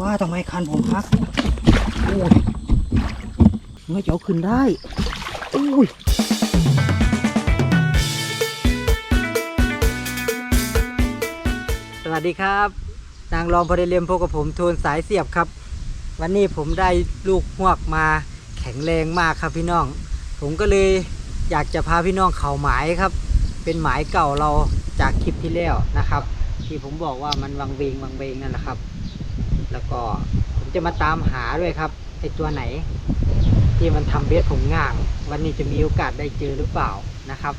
ว่าทำไมคันผมฮักโอ้ยไม่จะเอาขึ้นได้โอ้ยสวัสดีครับ นางรองพอดีเรียมพบกับผมโทนสายเสียบครับ วันนี้ผมได้ลูกหวกมาแข็งแรงมากครับพี่น้อง ผมก็เลยอยากจะพาพี่น้องเข่าหมายครับ เป็นหมายเก่าเราจากคลิปที่แล้วนะครับ ที่ผมบอกว่ามันวังเวงวังเวงนั่นแหละครับ แล้วก็ผมจะมาตามหาด้วยครับไอตัวไหน ที่มันทำเบสผมง่าง วันนี้จะมีโอกาสได้เจอหรือเปล่านะครับ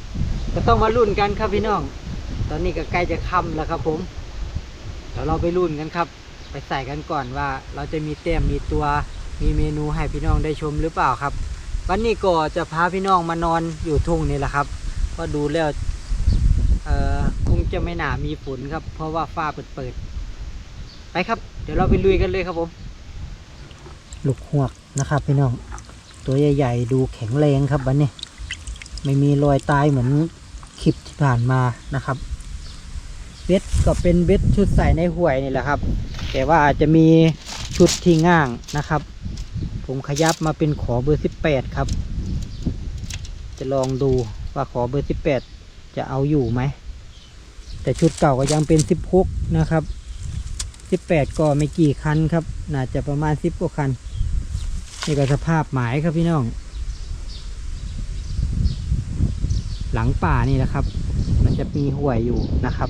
ก็ต้องมาลุ้นกันครับพี่น้อง ตอนนี้ก็ใกล้จะค่ำแล้วครับผมเดี๋ยวเราไปรุ่นกันครับ ไปใส่กันก่อนว่าเราจะมีเต็มมีตัวมีเมนูให้พี่น้องได้ชมหรือเปล่าครับ วันนี้ก็จะพาพี่น้องมานอนอยู่ทุ่งนี่แหละครับก็ดูแล้วคงจะไม่หนามีฝนครับ เพราะว่าฟ้าเปิดเปิดๆไปครับ ดี๋ยวเราไปลุยกันเลยครับผม ลูกหวกนะครับพี่น้อง ตัวใหญ่ๆดูแข็งแรงครับวันนี้ ไม่มีรอยตายเหมือนคลิปที่ผ่านมานะครับ เบ็ดก็เป็นเบ็ดชุดใส่ในห่วยนี่แหละครับ แต่ว่าอาจจะมีชุดที่ง่างนะครับ ผมขยับมาเป็นขอเบอร์สิบแปดครับ จะลองดูว่าขอเบอร์สิบแปดจะเอาอยู่ไหม แต่ชุดเก่าก็ยังเป็นสิบหกนะครับ สิบแปดก็ไม่กี่คันครับ น่าจะประมาณสิบกว่าคัน นี่ก็สภาพหมายครับพี่น้อง หลังป่านี่แหละครับ มันจะมีห่วยอยู่นะครับ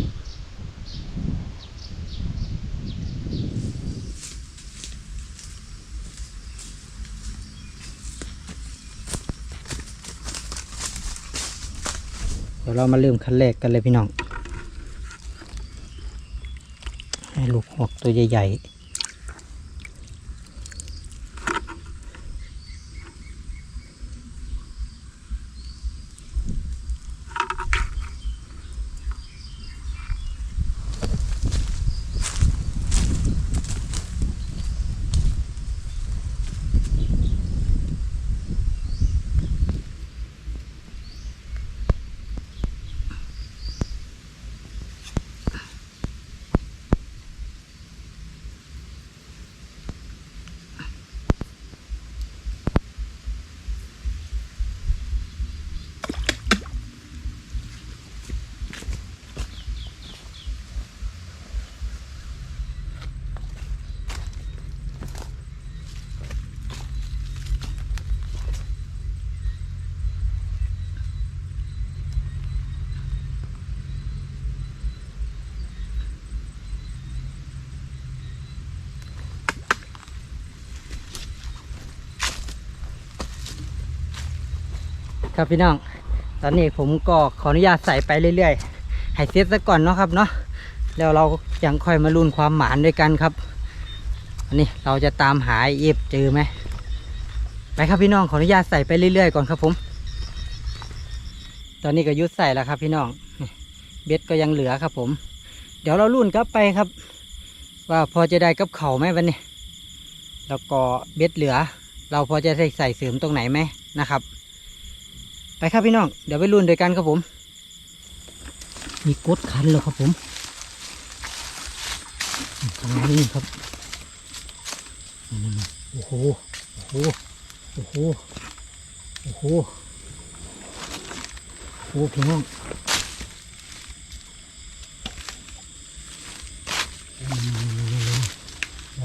เดี๋ยวเรามาเริ่มขั้นแรกกันเลยพี่น้อง ให้ลูกหอกตัวใหญ่ๆ ครับพี่น้อง ตอนนี้ผมก็ขออนุญาตใส่ไปเรื่อยๆ ให้เซตซะก่อนเนาะครับเนาะ แล้วเรายังค่อยมาลุ้นความหมานด้วยกันครับอันนี้เราจะตามหาเอฟเจอไหม ไปครับพี่น้องขออนุญาตใส่ไปเรื่อยๆก่อนครับผม ตอนนี้ก็ยุดใส่แล้วครับพี่น้อง เบ็ดก็ยังเหลือครับผม เดี๋ยวเราลุ่นกลับไปครับ ว่าพอจะได้กับเขาไหมวันนี้ แล้วก็เบ็ดเหลือ เราพอจะใส่เสริมตรงไหนไหมนะครับ ไปครับพี่น้อง เดี๋ยวไปลุ้นด้วยกันครับผม มีกดคันแล้วครับผมทางนี้ครับโอ้โห โอ้โห โอ้โห โอ้โห โอ้พี่น้อง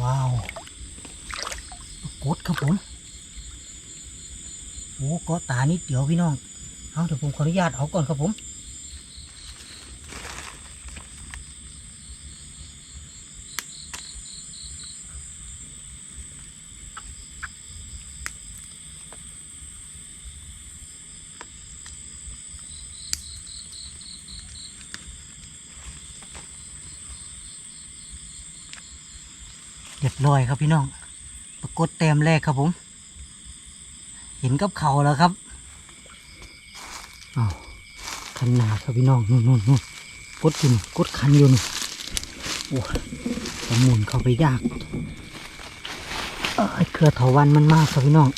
ว้าวกดครับผม โอ้ก็ตานิดเดียวพี่น้อง เอาเดี๋ยวผมขออนุญาตเอาก่อนครับผมเรียบร้อยครับพี่น้อง ปรากฏแต้มแรกครับผม ห็นกับเขาแล้วครับอ้าวคันหนาครับพี่น้องนู่นนู่นนู่นกดอยู่นี่กดคันอยู่นี่โอ้ยสมุนเข้าไปยากเอ้ยเครือเถาวันมันมากครับพี่น้อง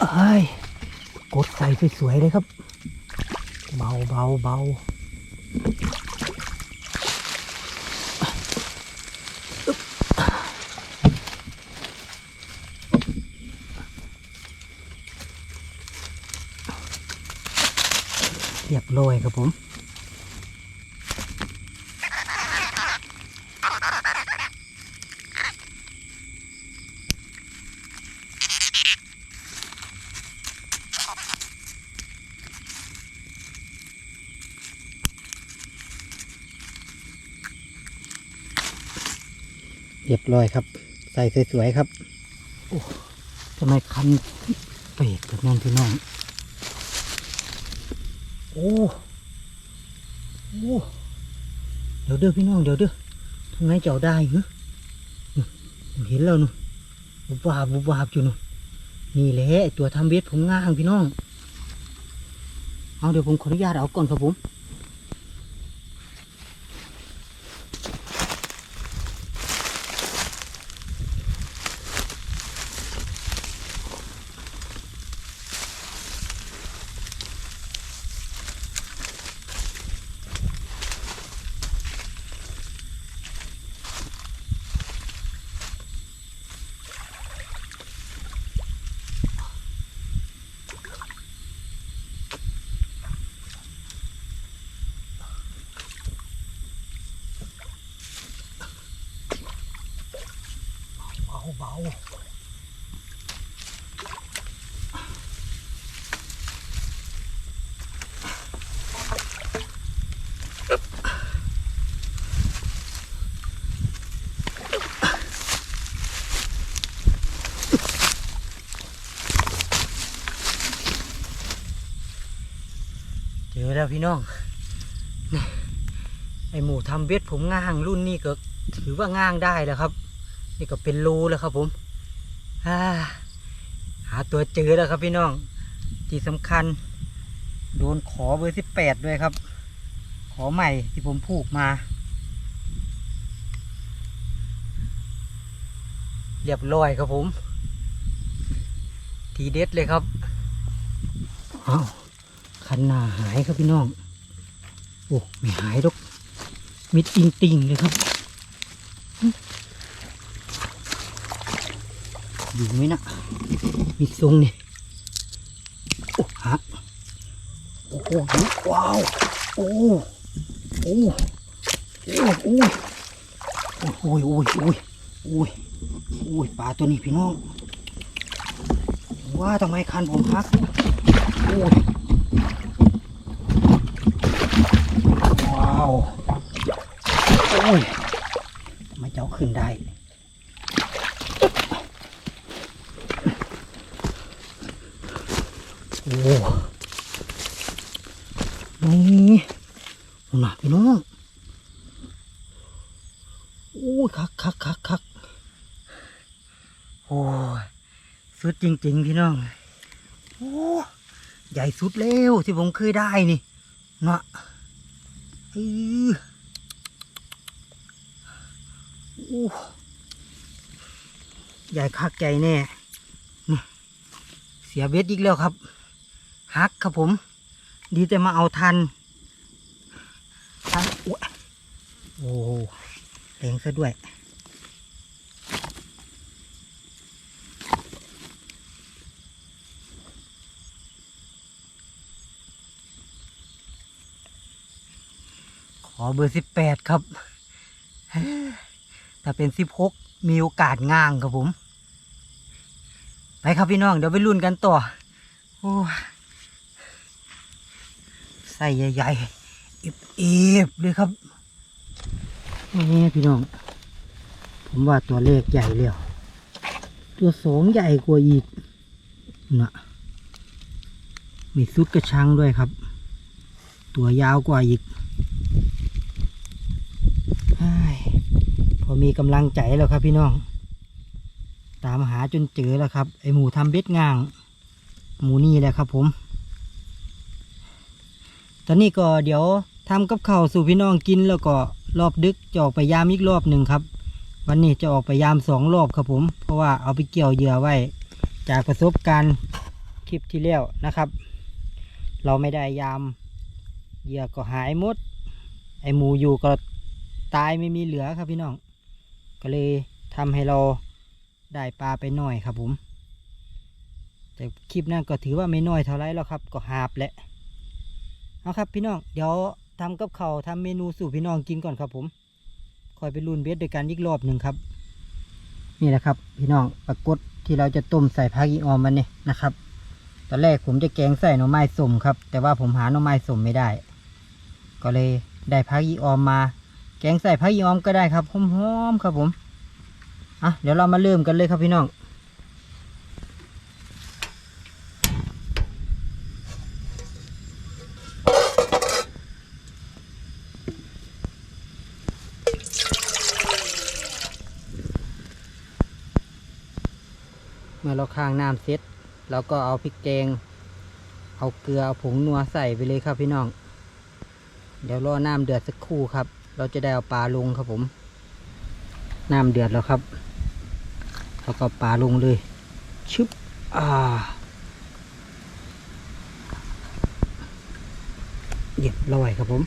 เอ้ยกดใส่สวยๆเลยครับ เบาเบาเบา ร้อยครับผมเรียบร้อยครับ ใส่สวยๆครับ โอ้ทำไมคันเปรกแบบนั้นพี่น้อง โอ้โอ้เดี๋ยวเด้อพี่น้องเดี๋ยวเด้อทำไงเจ้าได้เหรอเห็นแล้วนู่นบุบวาบบุบวาบอยู่นู่นนี่แหละตัวทำเวทผมง่างพี่น้อง เอาเดี๋ยวผมขออนุญาตเอาก่อนครับผม เบาเบาเจอ แล้วพี่น้องนี่ไอหมูทำเบ็ดผมง่างรุ่นนี้ก็ถือว่าง่างได้แล้วครับ นี่ก็เป็นรูแล้วครับผมาหาตัวเจอแล้วครับพี่น้อง ที่สำคัญ โดนขอเบอร์สิบแปดด้วยครับ ขอใหม่ที่ผมผูกมา เรียบร้อยครับผม ทีเด็ดเลยครับ อ้าว คันหนาหายครับพี่น้อง โอ้ไม่หายดอกมิดติงติงๆเลยครับ อยู่ไหมนะมีทรงนี่โอ้ฮะโอ้โหว้าว โอ้โอ้โอ้โอ้โอ้ยโอ้ยโอ้ยโอ้ยโอ้ยปลาตัวนี้พี่น้อง ว่าทำไมคันผมฮักโอ้ย ว้าว โอ้ยไม่เจ้าขึ้นได้โอ้นี่หนักพี่น้องโอ้ยคักคักคักคักโอ้ยสุดจริง ๆ พี่น้องโอ้ใหญ่สุดแล้วที่ผมเคยได้นี่เนาะเออโอ้ ใหญ่คักใหญ่แน่เสียเบ็ดอีกแล้วครับฮักครับผม ดีแต่มาเอาทันทันโอ้โหแรงซะด้วยขอเบอร์สิบแปดครับ ถ้าเป็นสิบหกมีโอกาสง่างครับผม ไปครับพี่น้องเดี๋ยวไปรุ่นกันต่อโอ้ใส่ใหญ่ๆเอฟๆเลยครับนี่พี่น้อง ผมว่าตัวเลขใหญ่แล้วตัวสองใหญ่กว่าอีกนะมีซุดกระชังด้วยครับ ตัวยาวกว่าอีกเฮ้ย พอมีกำลังใจแล้วครับพี่น้อง ตามหาจนเจอแล้วครับ ไอหมูทำเบ็ดง่าง หมูนี่แหละครับผม ตอนนี้ก็เดี๋ยวทำกับข้าวสู่พี่น้องกินแล้วก็รอบดึกจะออกไปยามอีกรอบหนึ่งครับ วันนี้จะออกไปยามสองรอบครับผม เพราะว่าเอาไปเกี่ยวเหยื่อไว้ จากประสบการณ์คลิปที่แล้วนะครับ เราไม่ได้ยามเหยื่อก็หายหมดไอหมูอยู่ก็ตายไม่มีเหลือครับพี่น้อง ก็เลยทำให้เราได้ปลาไปหน่อยครับผม แต่คลิปนั้นก็ถือว่าไม่น้อยเท่าไรแล้วครับ ก็หาบแหละเอาครับพี่น้องเดี๋ยวทำกับเขาทำเมนูสู่พี่น้องกินก่อนครับผมคอยไปรุนเบสด้วยกันอีกรอบหนึ่งครับ นี่แหละครับ พี่น้องปลากดที่เราจะต้มใส่ผักอีออมมันนี่นะครับตอนแรกผมจะแกงใส่หน่อไม้ส้มครับ แต่ว่าผมหาหน่อไม้ส้มไม่ได้ ก็เลยได้ผักอีออมมา แกงใส่ผักอีออมก็ได้ครับหอมๆครับผมอะเดี๋ยวเรามาเริ่มกันเลยครับพี่น้องเมื่อเราค้างน้ำเสร็จเราก็เอาพริกแกง เอาเกลือเอาผงนัวใส่ไปเลยครับพี่น้อง เดี๋ยวรอน้ำเดือดสักครู่ครับ เราจะได้เอาปลาลงครับผม น้ำเดือดแล้วครับเราก็ปลาลงเลย ชึบ อ่า เรียบร้อยครับผม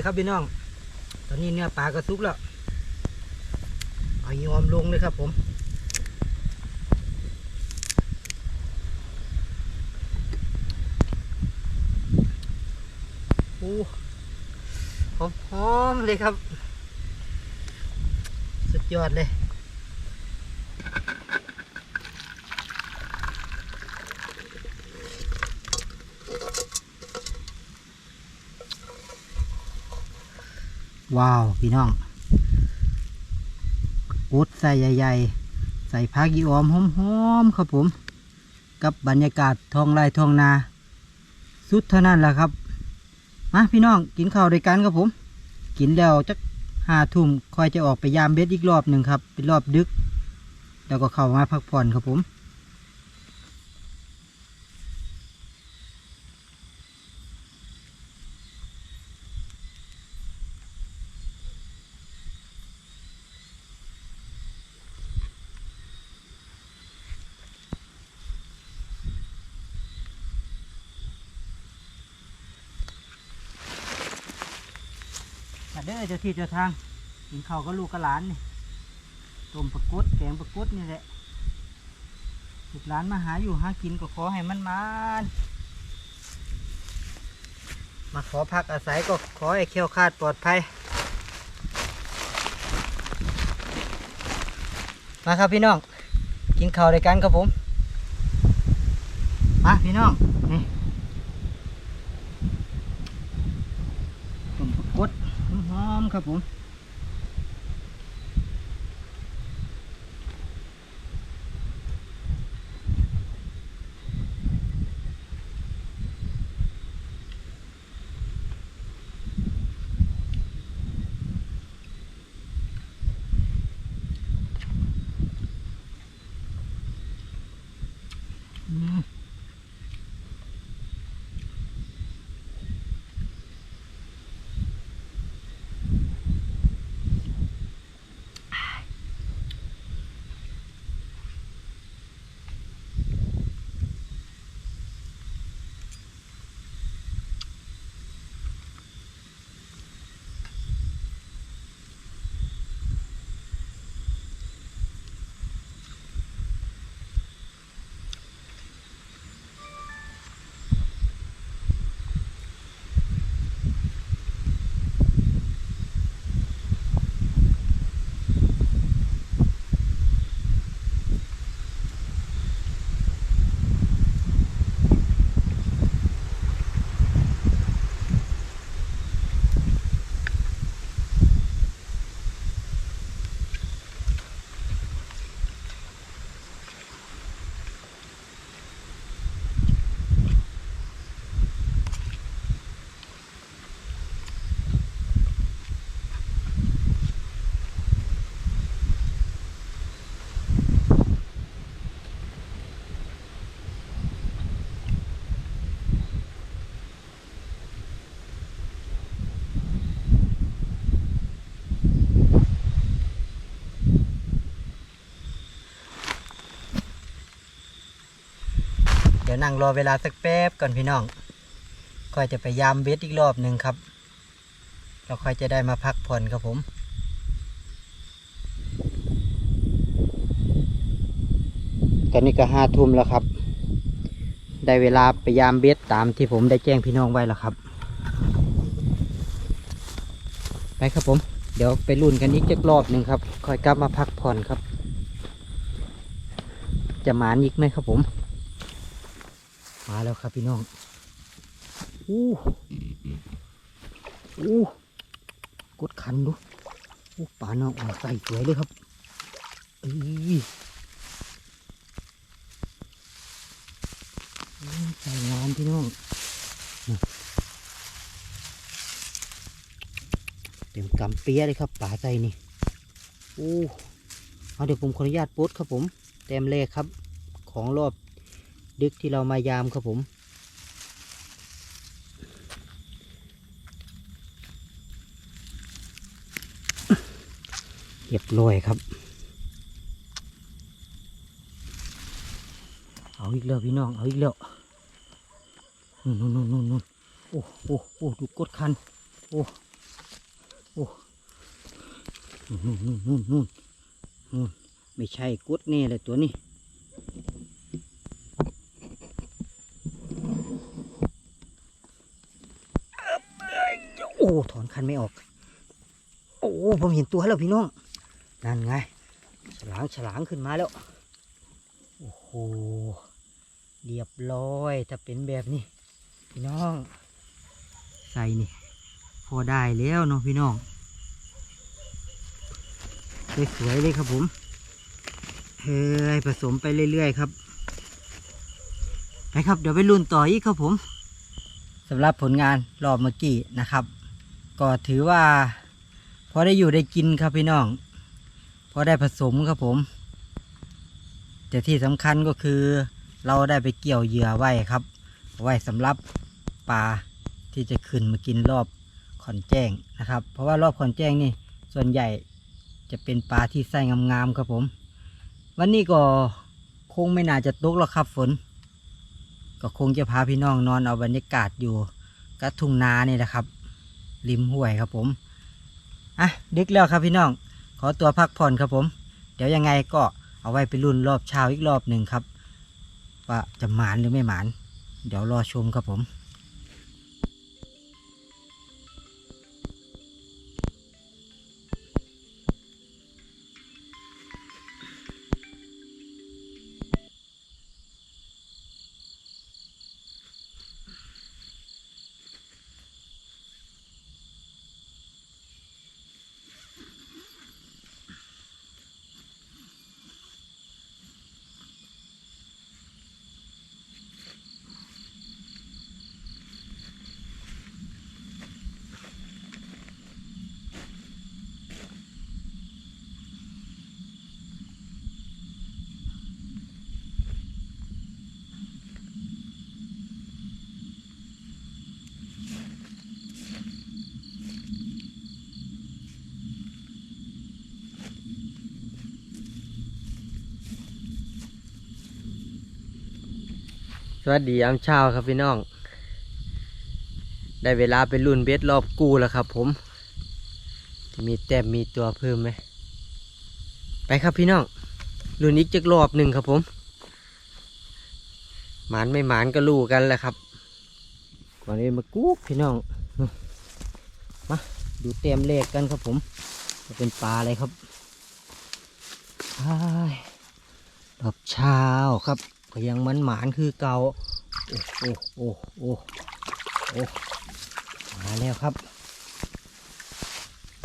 เลยครับพี่น้อง ตอนนี้เนื้อปลาก็สุกแล้วเอายอมลงเลยครับผมโอ้หอมหอมๆเลยครับ สุดยอดเลย ว้าว พี่น้องอุดใส่ใหญ่ๆ ใส่ผักยีออมหอมๆครับผม กับบรรยากาศทองไร่ทองนา สุดเท่านั้นแหละครับมาพี่น้องกินข้าวด้วยกันครับผม กินแล้วจักห้าทุ่มคอยจะออกไปยามเบ็ดอีกรอบหนึ่งครับ เป็นรอบดึก แล้วก็เข้ามาพักผ่อนครับผม ด้อเจ้าที่เจ้าทางกินข้าวก็ลูกกับหลานนี่ต้มปลากุดแกงปลากุดนี่แหละลูกหลานมาหาอยู่หากินก็ขอให้มันมานมาขอพักอาศัยก็ขอให้เคี้ยวคาดปลอดภัยมาครับพี่น้อง กินข้าวด้วยกันครับผม มาพี่น้องนี่ต้มปลากดหอ มๆครับผม อืม ดี๋ยวนั่งรอเวลาสักแป๊บก่อนพี่น้องค่อยจะไปยามเบ็ดอีกรอบหนึ่งครับ เราค่อยจะได้มาพักผ่อนครับผมตอนนี้ก็ห้าทุ่มแล้วครับ ได้เวลาไปยามเบ็ดตามที่ผมได้แจ้งพี่น้องไว้แล้วครับ ไปครับผม เดี๋ยวไปรุ่นกันอีกจักรอบหนึ่งครับ ค่อยกลับมาพักผ่อนครับ จะหมานอีกไหมครับผม มาแล้วครับพี่น้องอู้อู้กดคันดูอู้ปลาน้องอ่อนใส่สวยเลยครับอ้ยอู้ใส่งามพี่น้องเต็มกำเปียเลยครับปลาใจนี่อู้เอาเดี๋ยวผมขออนุญาตโพสต์ครับผมเต็มเลขครับ ของรอบ ดึกที่เรามายามครับผม เรียบร้อยครับ เอาอีกแล้วพี่น้อง เอาอีกแล้วนู่นนู่นนู่นนู่นโอ้โอ้โอ้ดูกดคัน โอ้โอ้นู่นนู่นนู่นนู่นนู่นไม่ใช่กดแน่เลยตัวนี้ โอ้ ถอน คันไม่ออก โอ้ผมเห็นตัวแล้วพี่น้อง นั่นไง ฉลางฉลางขึ้นมาแล้ว โอ้โห เรียบร้อยถ้าเป็นแบบนี้ พี่น้อง ใส่นี่ พอได้แล้วเนาะพี่น้องสวยเลยครับผม เฮ้ยผสมไปเรื่อยๆครับไปครับ เดี๋ยวไปรุ่นต่ออีกครับผมสำหรับผลงานรอบเมื่อกี้นะครับ ก็ถือว่าพอได้อยู่ได้กินครับพี่น้อง พอได้ผสมครับผม แต่ที่สำคัญก็คือเราได้ไปเกี่ยวเหยื่อไว้ครับ ไว้สำหรับปลาที่จะขึ้นมากินรอบขอนแจ้งนะครับ เพราะว่ารอบขอนแจ้งนี่ส่วนใหญ่จะเป็นปลาที่ไส้งามๆครับผม วันนี้ก็คงไม่น่าจะตกหรอกครับฝน ก็คงจะพาพี่น้องนอนเอาบรรยากาศอยู่กับทุ่งนานี่แหละครับ ริมห้วยครับผมอะดึกแล้วครับพี่น้อง ขอตัวพักผ่อนครับผม เดี๋ยวยังไงก็เอาไว้ไปรุ่นรอบเช้าอีกรอบหนึ่งครับ ว่าจะหมานหรือไม่หมาน เดี๋ยวรอชมครับผม วัสดียามเช้าครับพี่น้อง ได้เวลาไปรุ่นเบสรอบกู้แล้วครับ ผมจะมีแต้มมีตัวเพิ่มไหมไปครับพี่น้องรุ่นอีกจักรอบหนึ่งครับผมหมานไม่หมานก็รู้กันแหละครับก่อนนี้มากุ๊กพี่น้องมาดูเต็มเลขกันครับผมจะเป็นปลาอะไรครับอ้ายรอบเช้าครับ ก็ยังมันหมานคือเก่าโอ้โอ้โอ้โอ้โอ้มาแล้วครับ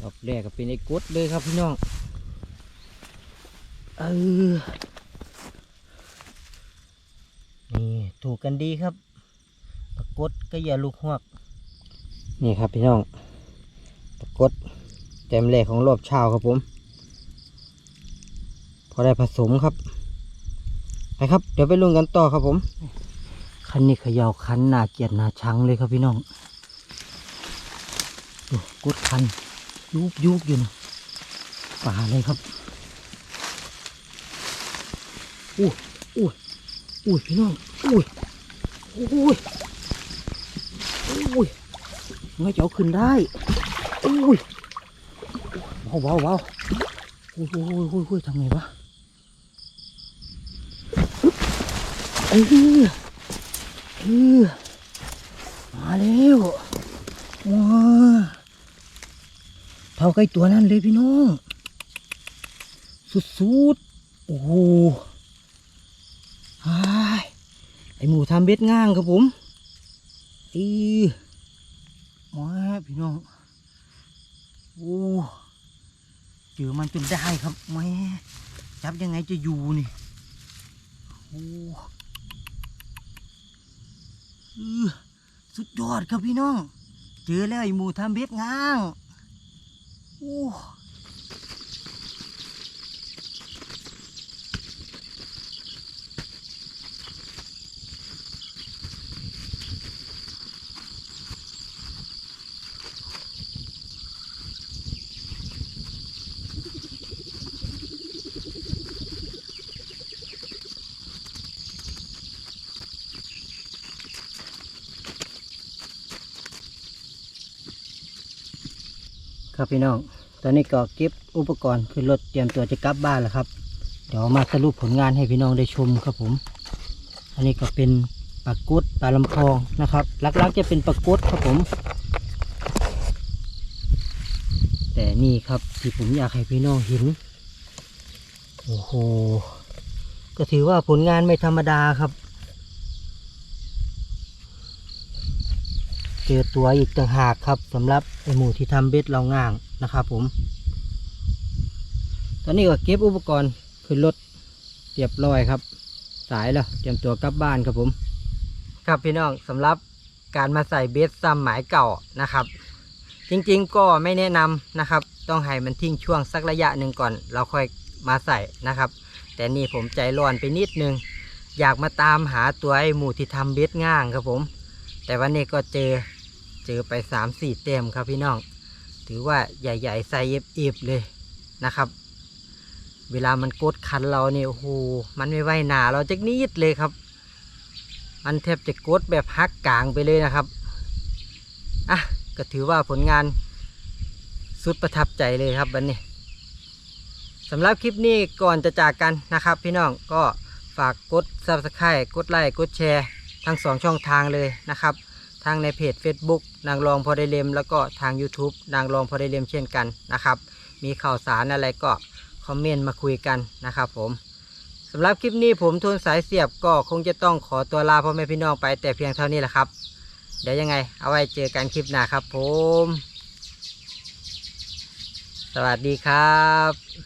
รอบแรกก็เป็นไอ้กดเลยครับพี่น้องเออนี่ถูกกันดีครับปรากฏก็อย่าลูกหวก นี่ครับพี่น้องปรากฏเต็มแรกของรอบเช้าครับผม พอได้ผสมครับ ไปครับ เดี๋ยวไปลุงกันต่อครับผม คันนี้เขย่าคันหนาเกียดหนาชังเลยครับพี่น้องดูกุดคันยุบยุบอยู่นะป่าเลยครับอู้อู้อู้พี่น้องอู้อุ้ยอุ้ยไม่จะเอาขึ้นได้อุ้ยเบาเบาเบาอุ้อุ้ยอุ้ยอุ้ยทำไงวะอึ๊บเออเออมาแล้วว้าเท่าใกล้ตัวนั่นเลยพี่น้อง สุดๆ โอ้โหไอ้หมูทำเบ็ดง่างครับผมอีมาพี่น้อง โอ้เจอมันจนได้ครับแม่จับยังไงจะอยู่นี่ โอ้ สุดยอดครับพี่น้อง เจอแล้วไอหมูทำเบ็ดง้าง โอ้ ครับพี่น้อง ตอนนี้ก็เก็บอุปกรณ์ขึ้นรถเตรียมตัวจะกลับบ้านแล้วครับ เดี๋ยวมาสรุปผลงานให้พี่น้องได้ชมครับผม อันนี้ก็เป็นปลากุดปลาลำพองนะครับลักๆจะเป็นปลากุดครับผม แต่นี่ครับที่ผมอยากให้พี่น้องเห็นโอ้โหก็ถือว่าผลงานไม่ธรรมดาครับ เจอตัวอีกต่างหากครับสำหรับไอหมูที่ทำเบ็ดเราง่างนะครับผม ตอนนี้ก็เก็บอุปกรณ์ขึ้นรถเรียบร้อยครับ สายแล้วเตรียมตัวกลับบ้านครับผม ครับพี่น้องสำหรับการมาใส่เบ็ดซ้ำหมายเก่านะครับ จริงๆก็ไม่แนะนำนะครับ ต้องให้มันทิ้งช่วงสักระยะหนึ่งก่อน เราค่อยมาใส่นะครับ แต่นี่ผมใจร้อนไปนิดนึง อยากมาตามหาตัวไอหมูที่ทำเบ็ดง่างครับผม แต่วันนี้ก็เจอ เจอไปสามสี่เต็มครับพี่น้อง ถือว่าใหญ่ๆใส่เอีบเลยนะครับ เวลามันกดคันเราเนี่ยโอ้โหมันไม่ไหวหนาเราจะนิดเลยครับ มันแทบจะกดแบบฮักกลางไปเลยนะครับอะก็ถือว่าผลงานสุดประทับใจเลยครับวันนี้สำหรับคลิปนี้ก่อนจะจากกันนะครับพี่น้องก็ฝากกด subscribe กดไลค์กดแชร์ทั้งสองช่องทางเลยนะครับ ทางในเพจ Facebook นางรองพอได้เลมแล้วก็ทาง YouTube นางรองพอได้เลมเช่นกันนะครับ มีข่าวสารอะไรก็คอมเมนต์มาคุยกันนะครับผมสำหรับคลิปนี้ผมทุนสายเสียบก็คงจะต้องขอตัวลาพ่อแม่พี่น้องไปแต่เพียงเท่านี้แหละครับ เดี๋ยวยังไง เอาไว้เจอกันคลิปหน้าครับผม สวัสดีครับ